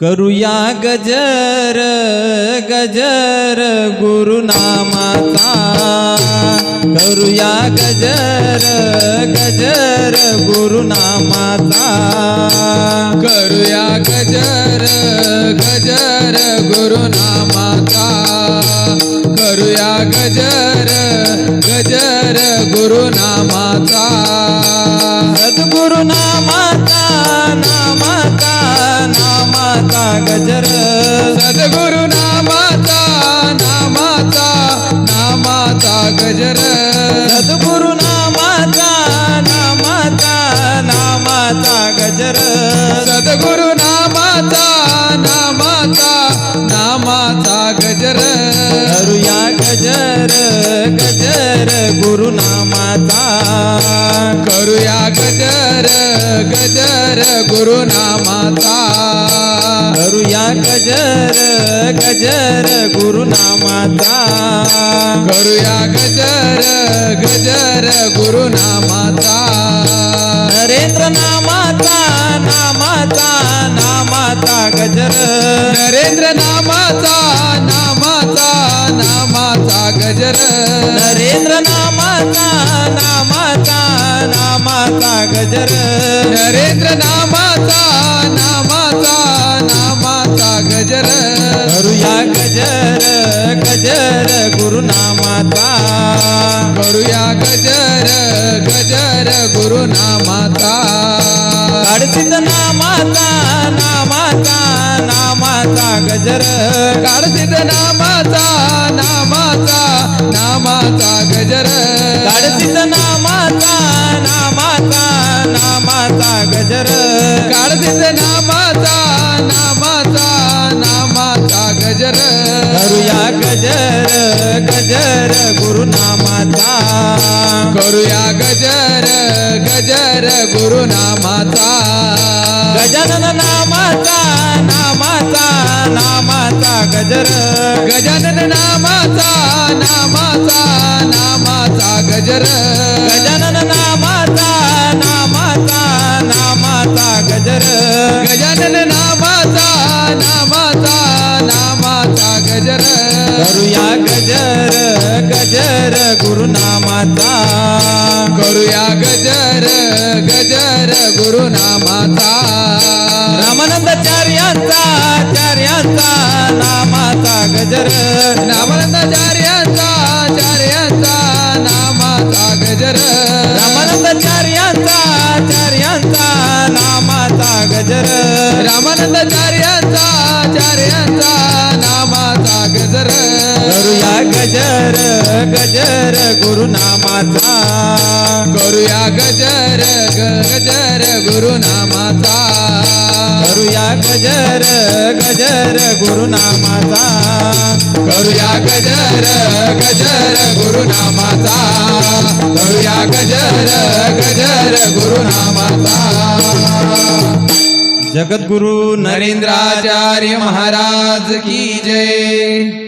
करूया गजर गजर गुरुनामाचा. करूया गजर गजर गुरुनामाचा. करूया गजर गजर गुरुनामाचा. करूया गजर गजर गुरुनामाचा. सद्गुरुनामाचा गुरुनामाचा. करूया गजर गजर गुरुनामाचा. करूया गजर गजर गुरुनामाचा. करूया गजर गजर गुरुनामाचा. नरेंद्र नामाचा नामाचा नामाचा गजर. नरेंद्र नामाचा गजर. नरेंद्र नामाचा नामाचा नामाचा गजर. नरेंद्र नामाचा नामाचा नामाचा गजर. करूया गजर गजर गुरुनामाचा. करूया गजर गजर गुरुनामाचा. काढसिद्ध नामाचा नामाचा नामाचा गजर. काळसिद्ध नामाचा नामाचा गजर गजर गुरुनामाचा. करूया गजर गजर गुरुनामाचा. गजानन नामाचा नामाचा नामाचा गजर. गजानन नामाचा करूया गजर गजर गुरुनामाचा. करूया गजर गजर गुरुनामाचा. रामानंदाचार्यांचा चार्यांचा नामाचा गजर. रामानंदाचार्यांचा चार्यांचा नामाचा गजर. रामानंदाचार्यांचा चार्यांचा नामाचा गजर. रामानंदाचार्यांचा गजर गजर गुरुनामाचा करूया गजर गजर गुरुनामाचा करूया गजर गजर गुरुनामाचा करूया गजर गजर गुरुनामाचा करूया गजर गजर गुरुनामाचा जगद्गुरु नरेंद्र नरेंद्राचार्य महाराज की जय.